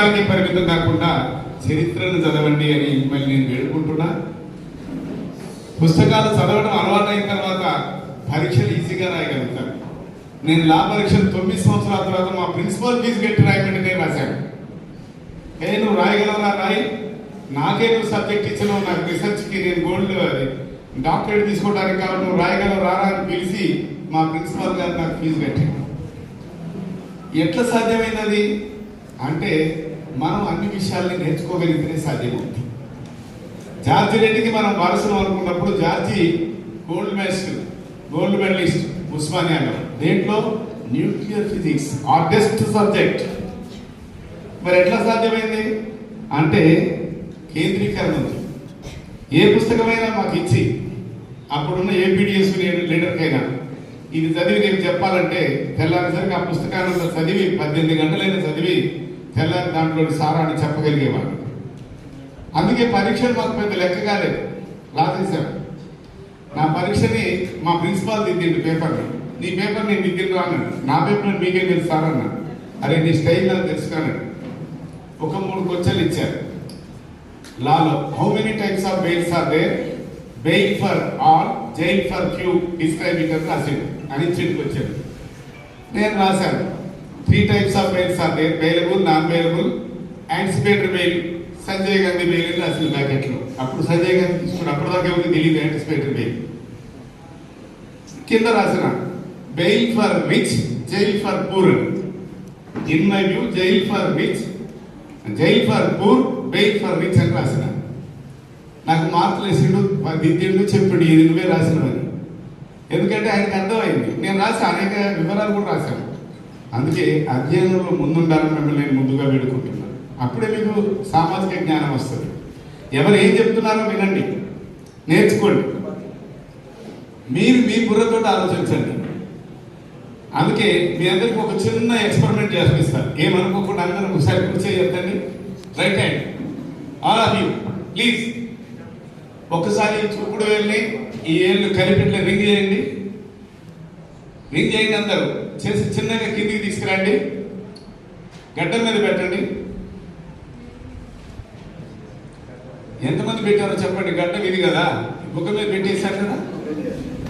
పరిమితం కాకుండా చరిత్రను చదవండి అని మిమ్మల్ని నేను వేడుకుంటున్నా. పుస్తకాలు చదవడం అలవాటైన తర్వాత పరీక్షలు ఈజీగా రాయగలుగుతాను నేను లా పరీక్షలు తొమ్మిది సంవత్సరాల తర్వాత మా ప్రిన్సిపల్ ఫీజు కట్టి రాయమంటే నేను రాశాను. ఏ నువ్వు రాయగలవరా? రాయి. నాకే నువ్వు సబ్జెక్ట్ ఇచ్చినావు. నాకు రీసెర్చ్కి నేను గోల్డ్ అది. డాక్టరేట్ తీసుకోవడానికి కాబట్టి నువ్వు రాయగలవు రారా అని పిలిచి మా ప్రిన్సిపల్ గారు నాకు ఫీజు కట్టాను ఎట్లా సాధ్యమైనది అంటే మనం అన్ని విషయాల్ని నేర్చుకోగలిగితేనే సాధ్యమవుతుంది. జార్జి రెడ్డికి మనం వారసులు అనుకున్నప్పుడు George gold medalist gold medalist ఉస్మానియాలో దేంట్లో? Nuclear physics hardest subject. మరి ఎట్లా సాధ్యమైంది? అంటే కేంద్రీకరణ ఉంది. ఏ పుస్తకమైనా మాకు ఇచ్చి అప్పుడున్న ఏపీడిఎస్ లీడర్కైనా ఇది చదివి నేను చెప్పాలంటే తెల్లారిసరికి ఆ పుస్తకాన్ని చదివి పద్దెనిమిది గంటలైనా చదివి తెల్లని దాంట్లోని సారాన్ని చెప్పగలిగేవాడు. అందుకే పరీక్షలు మాకు పెద్ద లెక్క కాలేదు. రాసేసాం నా పరీక్షని మా ప్రిన్సిపాల్ దిద్దిండు పేపర్ని. నీ పేపర్ నేను దిద్దిండు అన్నాడు. నా పేపర్ మీకే తెలుసు సార్ అన్నాడు. అరే నీ స్టైల్ నాకు తెలుసుకున్నాడు ఒక మూడు క్వశ్చన్లు ఇచ్చారు. లాలో how many types of bails are there bail for all jail for queue describe it అని రాసిండు. అని ఇచ్చిండు వచ్చాడు నేను రాశాను. Three types of mails are there bailable non bailable anticipatory mail Sanjay Gandhi mail అని రాసిన బ్యాకెట్లో అప్పుడు సంజయ్ గాంధీ తీసుకుని అప్పుడు దాకా తెలియదు యాంటిసిపేటరీ మెయిల్ కింద రాసిన bail for rich jail for poor in my view jail for rich jail for poor bail for rich అని రాసిన. నాకు మార్కులు వేసిండు దిద్దిండు చెప్పిండు ఇది నువ్వే రాసినవని. ఎందుకంటే ఆయనకు అర్థమైంది. నేను రాసి అనేక వివరాలు కూడా రాశాను. అందుకే అధ్యయనంలో ముందుండాలని మిమ్మల్ని నేను ముందుగా వేడుకుంటున్నాను. అప్పుడే మీకు సామాజిక జ్ఞానం వస్తుంది. ఎవరు ఏం చెప్తున్నారో వినండి. నేర్చుకోండి. మీరు మీ బుర్రతో ఆలోచించండి. అందుకే మీ అందరికి ఒక చిన్న ఎక్స్పెరిమెంట్ చేస్తాను. ఏమనుకోకుండా అందరూ ఒకసారి కూర్చొని చెప్తండి right hand all of you please ఒకసారి చూపుడు వెళ్ళి ఈ ఏళ్ళు కలిపిట్ల రింగ్ చేయండి. రింగ్ చేయండి అందరూ. చేసి చిన్నగా కిందికి తీసుకురండి. గడ్డ మీద పెట్టండి. ఎంతమంది పెట్టారో చెప్పండి. గడ్డం ఇది కదా. బుక్క మీద పెట్టేశారు కదా.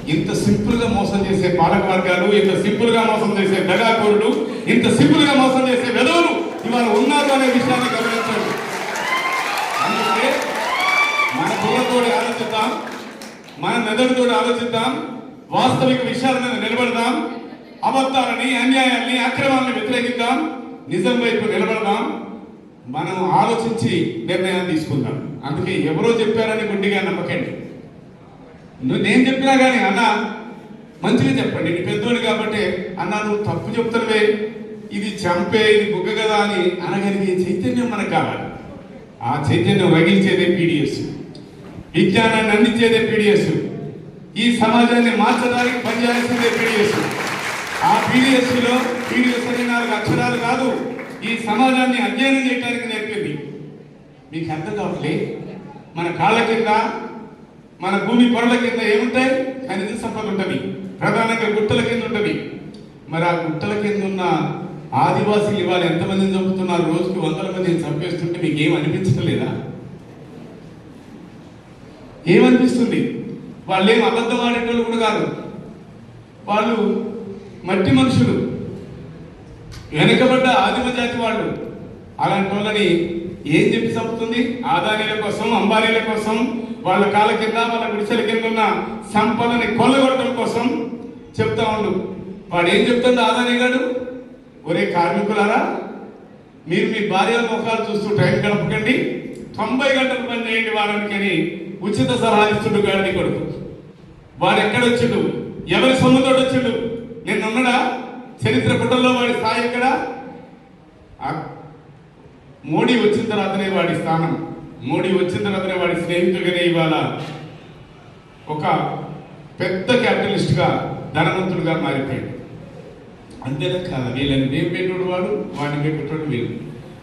ఇంత సింపుల్గా మోసం చేసే పాలక వర్గాలు ఇంత సింపుల్గా మోసం చేసే దగాకోరులు ఇంత సింపుల్గా మోసం చేసే వెదవులు ఇవాళ ఉన్నారు అనే విషయాన్ని గమనించండి. అందుకే మన బుర్రతోటి ఆలోచిద్దాం మన మెదడుతో ఆలోచిద్దాం వాస్తవిక విషయాల మీద నిలబడదాం. అబద్ధాలని అన్యాయాన్ని అక్రమాలను వ్యతిరేకిద్దాం. నిజం వైపు నిలబడదాం. మనం ఆలోచించి నిర్ణయాన్ని తీసుకుందాం. అందుకే ఎవరో చెప్పారని గుడ్డిగా నమ్మకండి. నువ్వు నేను చెప్పినా కానీ అన్న మంచిగా చెప్పండి. నీ పెద్దోడు కాబట్టి అన్న నువ్వు తప్పు చెప్తావే ఇది చంపే ఇది బుగ్గ కదా అని అనగలిగే చైతన్యం మనకు కావాలి. ఆ చైతన్యం రగిల్చేదే పీడిఎస్. విజ్ఞానాన్ని అందించేదే పీడిఎస్. ఈ సమాజాన్ని మార్చడానికి పనిచేయాల్సిందే పీడిఎస్. ఆ పీడిఎస్లో పీడిఎస్ అనే నాలుగు అక్షరాలు కాదు ఈ సమాజాన్ని అధ్యయనం చేయడానికి నేర్పింది. మీకు అర్థం కావట్లే? మన కాళ్ళ కింద మన భూమి పొరల కింద ఏముంటాయి? ఖనిజ సంపద ఉంటుంది. ప్రధానంగా గుట్టల కింద ఉంటుంది. మరి ఆ గుట్టల కింద ఉన్న ఆదివాసీలు ఇవాళ ఎంతమందిని చంపుతున్నారు? రోజుకి వందల మందిని చంపేస్తుంటే మీకు ఏం అనిపించడం లేదా? ఏమనిపిస్తుంది? వాళ్ళు ఏం అబద్ధం ఆడేటోళ్ళు కూడా కాదు. వాళ్ళు మట్టి మనుషులు. వెనుకబడ్డ ఆదిమ జాతి వాళ్ళు. అలాంటి వాళ్ళని ఏం చెప్పి చంపుతుంది? ఆదానీల కోసం అంబానీల కోసం వాళ్ళ కాళ్ళ కింద వాళ్ళ గుడిసెల కింద ఉన్న సంపదని కొల్లగొట్టడం కోసం చెప్తా ఉండు. వాడు ఏం చెప్తుంది ఆదాని గారు ఒరే కార్మికులారా మీరు మీ భార్య ముఖాలు చూస్తూ టైం గడపకండి. తొంభై గంటలు పని చేయండి వారానికి అని ఉచిత సలహా ఇస్తుండు గాడిని కొడుకు. వాడు ఎక్కడ వచ్చిండు? ఎవరి సొమ్ముతో వచ్చిండు? నేను ఉన్నాడా? చరిత్ర పుటల్లో వాడి స్థాయి ఇక్కడ మోడీ వచ్చిన తర్వాతనే వాడి స్థానం. మోడీ వచ్చిన తర్వాతనే వాడి స్నేహితుడిగానే ఇవాళ ఒక పెద్ద క్యాపిటలిస్ట్గా ధనవంతుడుగా మారిపోయాడు. అంతేనా కాదు? వీళ్ళని ఏం పెట్టాడు వాడు? వాడిని పెట్టాడు వీళ్ళు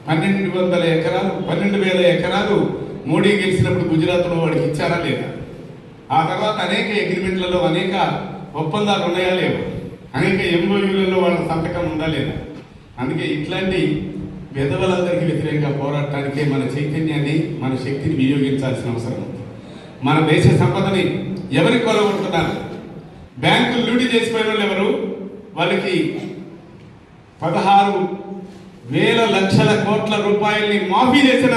పన్నెండు వందల ఎకరాలు పన్నెండు వేల ఎకరాలు మోడీ గెలిచినప్పుడు గుజరాత్లో వాడికి ఇచ్చారా లేదా? ఆ తర్వాత అనేక అగ్రిమెంట్లలో అనేక ఒప్పందాలు ఉన్నాయా లేవు? అనేక ఎంఓయూలలో వాళ్ళ సంతకం ఉందా అందుకే ఇట్లాంటి పెదవులందరికీ వ్యతిరేకంగా పోరాడటానికే మన చైతన్యాన్ని మన శక్తిని వినియోగించాల్సిన అవసరం ఉంది. మన దేశ సంపదని ఎవరికి కొలగొడుతున్నారు బ్యాంకులు లూటీ చేసిపోయిన వాళ్ళు ఎవరు? వాళ్ళకి పదహారు వేల లక్షల కోట్ల రూపాయల్ని మాఫీ చేసిన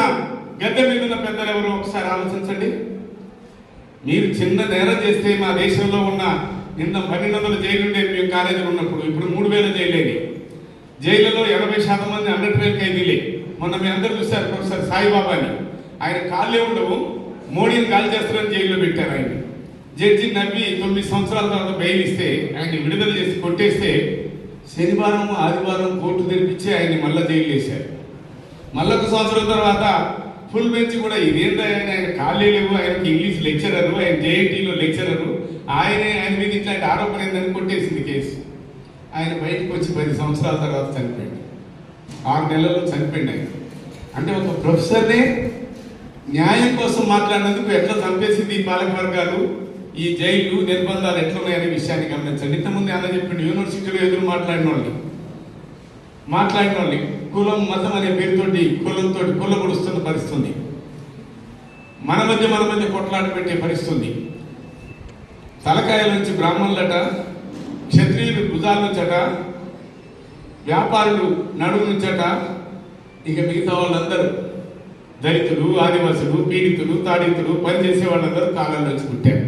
గద్దె మీద ఉన్న పెద్దలు ఎవరు? ఒకసారి ఆలోచించండి. మీరు చిన్న నేరం చేస్తే మా దేశంలో ఉన్న నిన్న పన్నెండు వందల జైలు ఉండేది మేము కాలేజీలో ఉన్నప్పుడు ఇప్పుడు మూడు వేల జైలేని జైలులో ఎనభై శాతం మంది అండర్ ట్వెల్వ్ ఖైదీలే. మొన్న మీ అందరూ చూశారు ప్రొఫెసర్ సాయిబాబాని. ఆయన కాళ్ళే ఉండవు మోడీని కాల్ చేస్తారని జైల్లో పెట్టారు ఆయన. జడ్జి నవ్వి తొమ్మిది సంవత్సరాల తర్వాత బెయిల్ ఇస్తే ఆయన విడుదల చేసి కొట్టేస్తే శనివారం ఆదివారం కోర్టు తెరిపించి ఆయన్ని మళ్ళా జైలు వేశారు మళ్ళీ ఒక సంవత్సరం తర్వాత ఫుల్ బెంచ్ కూడా ఇదేంటో ఆయన? ఆయన ఖాళీ లేవు ఆయనకి ఇంగ్లీష్ లెక్చరరు ఆయన జేఎన్టీలో లెక్చరరు. ఆయనే ఆయన మీద ఇట్లాంటి ఆరోపణ ఏందని కొట్టేసింది కేసు. ఆయన బయటకు వచ్చి పది సంవత్సరాల తర్వాత చనిపోయింది ఆరు నెలల్లో చనిపోయింది ఆయన. అంటే ఒక ప్రొఫెసర్నే న్యాయం కోసం మాట్లాడినందుకు ఎట్లా చంపేసింది ఈ పాలక వర్గాలు ఈ జైలు నిర్బంధాలు ఎట్లున్నాయనే విషయాన్ని గమనించండి. ఇంతకుముందు అన్న చెప్పిండు యూనివర్సిటీలో ఎదురు మాట్లాడిన వాళ్ళని మాట్లాడిన వాళ్ళని కులం మతం అనే పేరుతోటి కులంతో కుల పొడుస్తున్న పరిస్థితి మన మధ్య మన మధ్య కొట్లాట పెట్టే పరిస్థితుంది. తలకాయ తలకాయల నుంచి బ్రాహ్మణులట క్షత్రియులు భుజాల నుంచట వ్యాపారులు నడుము నుంచట ఇక మిగతా వాళ్ళందరూ దళితులు ఆదివాసులు పీడితులు తాడితులు పనిచేసే వాళ్ళందరూ కాలంలో వచ్చి పుట్టారు.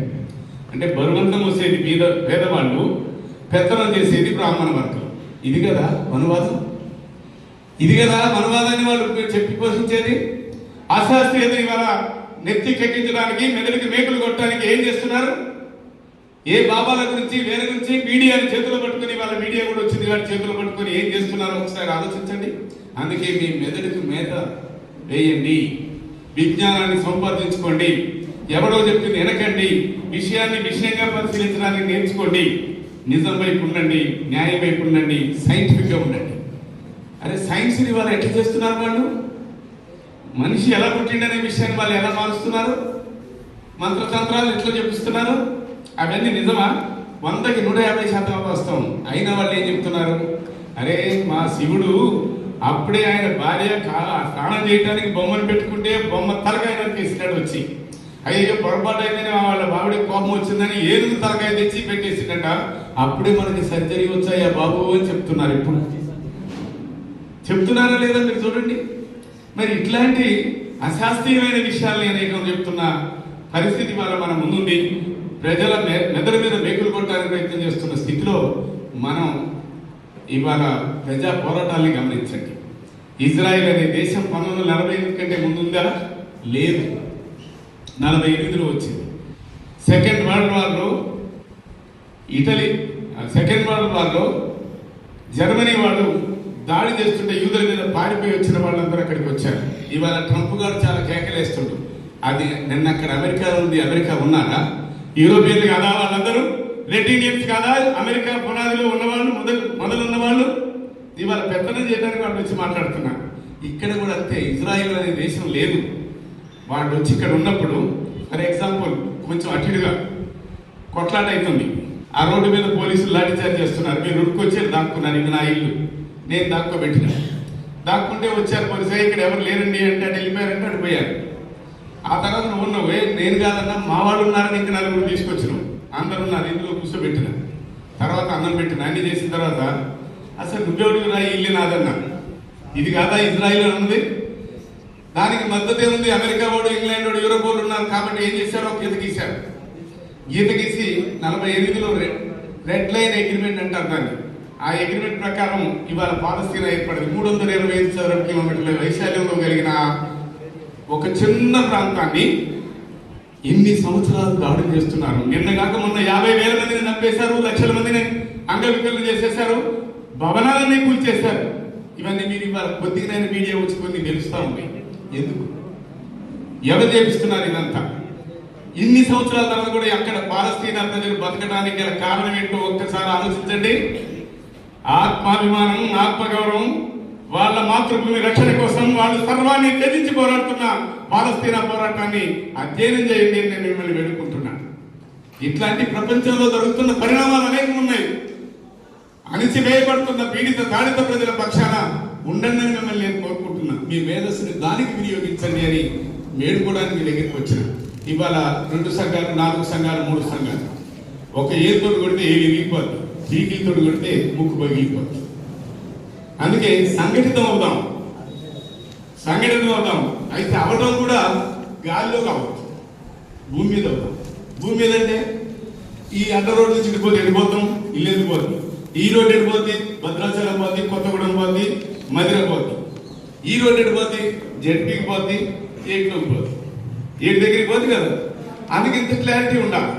అంటే బరువంతం వచ్చేది పేద పేదవాళ్ళు పెత్తనం చేసేది బ్రాహ్మణ వర్గం. ఇది కదా వనవాదం? ఇది కదా మనవాదాన్ని వాళ్ళు చెప్పి పోషించేది? అశాస్త్రీయత ఇవాళ నెత్తి కట్టించడానికి మెదడుకి మేకులు కొట్టడానికి ఏం చేస్తున్నారు? ఏ బాబాల గురించి వేరే గురించి మీడియాని చేతిలో పట్టుకుని వాళ్ళ మీడియా కూడా వచ్చింది వాటి చేతిలో పట్టుకుని ఏం చేస్తున్నారో ఒకసారి ఆలోచించండి. అందుకే మీ మెదడుకు మేత వేయండి. విజ్ఞానాన్ని సంపాదించుకోండి. ఎవడో చెప్పింది వెనకండి. విషయాన్ని విషయంగా పరిశీలించడానికి నేర్చుకోండి. నిజం వైపు ఉండండి న్యాయం వైపు ఉండండి సైంటిఫిక్గా ఉండండి. అరే సైన్స్ని వాళ్ళు ఎట్లా చేస్తున్నారు వాళ్ళు? మనిషి ఎలా పుట్టిండనే విషయాన్ని వాళ్ళు ఎలా మారుస్తున్నారు? మంత్రతంత్రాలు ఎట్లా చెప్పిస్తున్నారు? అవన్నీ నిజమా? వందకి నూట యాభై శాతం వస్తాం అయిన వాళ్ళు ఏం చెప్తున్నారు? అరే మా శివుడు అప్పుడే ఆయన భార్య స్నానం చేయడానికి బొమ్మను పెట్టుకుంటే బొమ్మ తలకాయ నరికేసినాడు వచ్చి. అయ్యో పొరపాటు అయిందని వాళ్ళ బావిడి కోపం వచ్చిందని ఏనుగు తలకాయ తెచ్చి పెట్టేసిండట. అప్పుడే మనకి సర్జరీ వచ్చాయా బాబు అని చెప్తున్నారు ఇప్పుడు. చెప్తున్నారా లేదా మీరు చూడండి? మరి ఇట్లాంటి అశాస్త్రీయమైన విషయాల్ని అనేకం చెప్తున్న పరిస్థితి వల్ల మన ముందుంది ప్రజల మెదడు మీద మేకులు కొట్టడానికి ప్రయత్నం చేస్తున్న స్థితిలో మనం ఇవాళ ప్రజా పోరాటాన్ని గమనించండి. ఇజ్రాయెల్ అనే దేశం పంతొమ్మిది వందల నలభై ఎనిమిది కంటే ముందుందా? లేదు. నలభై ఎనిమిదిలో వచ్చింది. సెకండ్ వరల్డ్ వార్లో ఇటలీ సెకండ్ వరల్డ్ వార్లో జర్మనీ వాళ్ళు దాడి చేస్తుంటే యూదుల మీద పారిపోయి వచ్చిన వాళ్ళందరూ అక్కడికి వచ్చారు. ఇవాళ ట్రంప్ గారు చాలా కేకలేస్తుండు అది నిన్న అక్కడ అమెరికా ఉంది అమెరికా ఉన్నారా? యూరోపియన్లు కాదా వాళ్ళందరూ రెడ్ ఇండియన్స్ కాదా అమెరికా పునాదిలో ఉన్నవాళ్ళు మొదలు మొదలు ఉన్నవాళ్ళు ఇవాళ పెత్తనం చేయడానికి వాళ్ళు వచ్చి మాట్లాడుతున్నారు. ఇక్కడ కూడా అంతే ఇజ్రాయిల్ అనే దేశం లేదు. వాళ్ళు వచ్చి ఇక్కడ ఉన్నప్పుడు ఫర్ ఎగ్జాంపుల్ కొంచెం అటుగా కొట్లాట అవుతుంది. ఆ రోడ్డు మీద పోలీసులు లాఠీచార్జ్ చేస్తున్నారు. మీరు ఉరుకొచ్చారు దాక్కున్నారు ఇది నా ఇల్లు. నేను దాక్కోబెట్టిన. దాక్కుంటే వచ్చారు పోలీసు ఇక్కడ ఎవరు లేరండి? అంటే అటు వెళ్ళిపోయారంటే అడిపోయారు పోయారు. ఆ తర్వాత నువ్వు ఉన్నావు. నేను కాదన్నా మా వాళ్ళు ఉన్నారని ఇంకా నలుగురు తీసుకొచ్చినావు అందరు ఉన్నారు ఇందులో కూర్చోబెట్టిన. తర్వాత అన్నం పెట్టిన. అన్ని చేసిన తర్వాత అసలు నువ్వెవరికి రా ఇల్లు నాదన్నా? ఇది కాదా ఇజ్రాయిల్ ఉంది? దానికి మద్దతు ఏముంది అమెరికా వాడు ఇంగ్లాండ్ వాడు యూరోప్ వాళ్ళు ఉన్నారు కాబట్టి ఏం చేశారో గీత గీశారు. గీత గీసి నలభై ఎనిమిదిలో రెడ్ రెడ్ లైన్ అగ్రిమెంట్ అంటారు దాన్ని. ఆ అగ్రిమెంట్ ప్రకారం ఇవాళ పాలస్తీనా ఏర్పడింది. మూడు వందల ఇరవై ఐదు చదరపు కిలోమీటర్ల వైశాల్యంలో కలిగిన ఒక చిన్న ప్రాంతాన్ని ఎన్ని సంవత్సరాలు దాడులు చేస్తున్నారు? నిన్న కాక మొన్న యాభై వేల మందిని నప్పేశారు లక్షల మందిని అంగవికలు చేసేశారు భవనాలన్నీ కూల్చేశారు. ఇవన్నీ మీరు ఇవాళ కొద్దిగానే మీడియా వచ్చి కొన్ని తెలుస్తూ ఉంది ఎందుకు? ఎవరు చేపిస్తున్నారు ఇదంతా? ఇన్ని సంవత్సరాల తర్వాత కూడా అక్కడ పాలస్తీనా ప్రజలు బతకడానికి గల కారణం ఏంటో ఒక్కసారి ఆలోచించండి. ఆత్మాభిమానం ఆత్మగౌరవం వాళ్ళ మాతృభూమి రక్షణ కోసం వాళ్ళు సర్వాన్ని త్యజించి పోరాడుతున్న పాలస్తీనా పోరాటాన్ని అధ్యయనం చేయండి అని నేను మిమ్మల్ని వేడుకుంటున్నాను ఇట్లాంటి ప్రపంచంలో జరుగుతున్న పరిణామాలు అనేకం ఉన్నాయి. అణిచివేయబడుతున్న పీడిత తాడిత ప్రజల పక్షాన ఉండండి అని మిమ్మల్ని నేను కోరుకుంటున్నాను మీ మేధస్సుని దానికి వినియోగించండి అని మేడుకోవడానికి మీ దగ్గరికి వచ్చిన. ఇవాళ రెండు సంఘాలు నాలుగు సంఘాలు మూడు సంఘాలు. ఒక ఏరుతో కొడితే ఏది విరిగిపోద్ది పీకిలతో కొడితే ముక్కు పగిలిపోద్ది అందుకే సంఘటితం అవుతాం. సంఘటితం అవుతాం. అయితే అవడం కూడా గాలిలో కావచ్చు. భూమి మీద అవుతాం. భూమి మీద అంటే ఈ అడ్డ రోడ్డు నుంచి ఇటుపోతే వెళ్ళిపోతాం ఇల్లు వెళ్ళిపోతుంది ఈ రోడ్డు వెళ్ళిపోతే భద్రాచలం పోతుంది కొత్తగూడెం పోద్ది మదిర పోతుంది ఈ రోడ్డు వెళ్ళిపోతే జడ్పీకి పోద్ది ఏట్లోకి పోతుంది ఏటి దగ్గరికి పోతే కదా? అందుకే ఇంత క్లారిటీ ఉండాలి.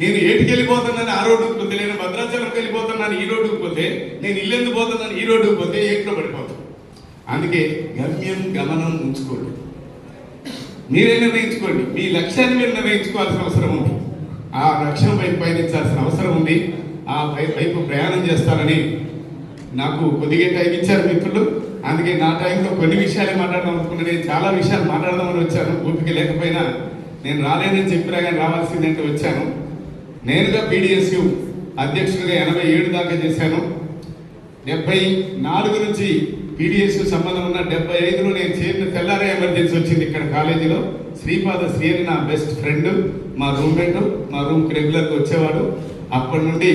నేను ఏటికి వెళ్ళిపోతున్నాను ఆ రోడ్డుకు పోతే నేను భద్రాచలంకి వెళ్ళిపోతున్నాను ఈ రోడ్డుకు పోతే నేను ఇల్లెందుకు పోతున్నాను ఈ రోడ్డుకు పోతే ఏకలో పడిపోతాను అందుకే గమ్యం గమనం ఉంచుకోండి. మీరే నిర్ణయించుకోండి. మీ లక్ష్యాన్ని మీరు నిర్ణయించుకోవాల్సిన అవసరం ఉంది. ఆ లక్ష్యం వైపు పయనించాల్సిన అవసరం ఉంది. ఆ పై వైపు ప్రయాణం చేస్తారని నాకు కొద్దిగా టైం ఇచ్చారు మిత్రులు. అందుకే నా టైంలో కొన్ని విషయాలే మాట్లాడదాం అనుకున్నా. నేను చాలా విషయాలు మాట్లాడదామని వచ్చాను. ఓపిక లేకపోయినా నేను రాలేనని చెప్పినా కానీ రావాల్సిందంటే వచ్చాను. నేనుగా పీడిఎస్యు అధ్యక్షుడిగా ఎనభై ఏడు దాకా చేశాను. డెబ్బై నాలుగు నుంచి పీడిఎస్ సంబంధం ఉన్న డెబ్బై ఐదులో నేను చేరిన తెల్లారే ఎమర్జెన్సీ వచ్చింది ఇక్కడ కాలేజీలో. శ్రీపాద శ్రీ అని నా బెస్ట్ ఫ్రెండ్ మా రూమ్మేట్ మా రూమ్కి రెగ్యులర్గా వచ్చేవాడు. అప్పటి నుండి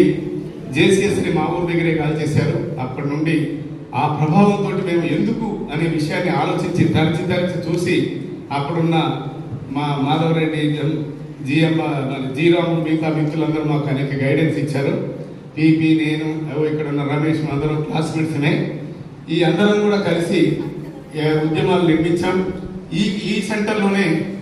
జేసీఎస్ని మా ఊరి దగ్గరే కాల్ చేశారు. అప్పటి నుండి ఆ ప్రభావంతో మేము ఎందుకు అనే విషయాన్ని ఆలోచించి తరచి తరచి చూసి అప్పుడున్న మా మాధవరెడ్డి ఎం- మన జీరాము మిగతా మిత్రులందరూ మాకు అనేక గైడెన్స్ ఇచ్చారు. పీపీ నేను ఇక్కడ ఉన్న రమేష్ అందరం క్లాస్మేట్స్నే ఈ అందరం కూడా కలిసి ఉద్యమాలు నిర్మించాం. ఈ ఈ సెంటర్లోనే